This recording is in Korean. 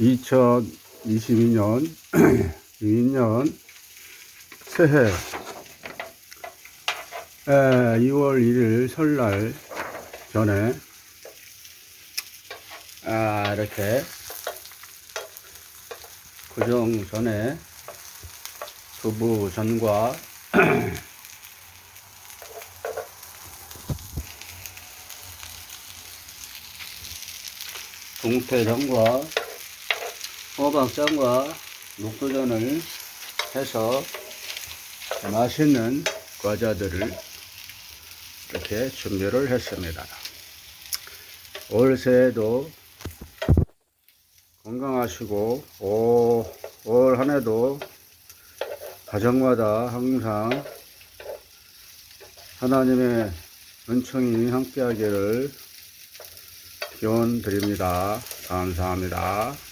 2022년 22년 새해 에, 2월 1일 설날 전에 아, 이렇게 구정 전에 두부 전과 동태전과 호박전과 녹두전을 해서 맛있는 과자들을 이렇게 준비를 했습니다. 올 새해도 건강하시고 오, 올 한해도 가정마다 항상 하나님의 은총이 함께하기를 기원 드립니다. 감사합니다.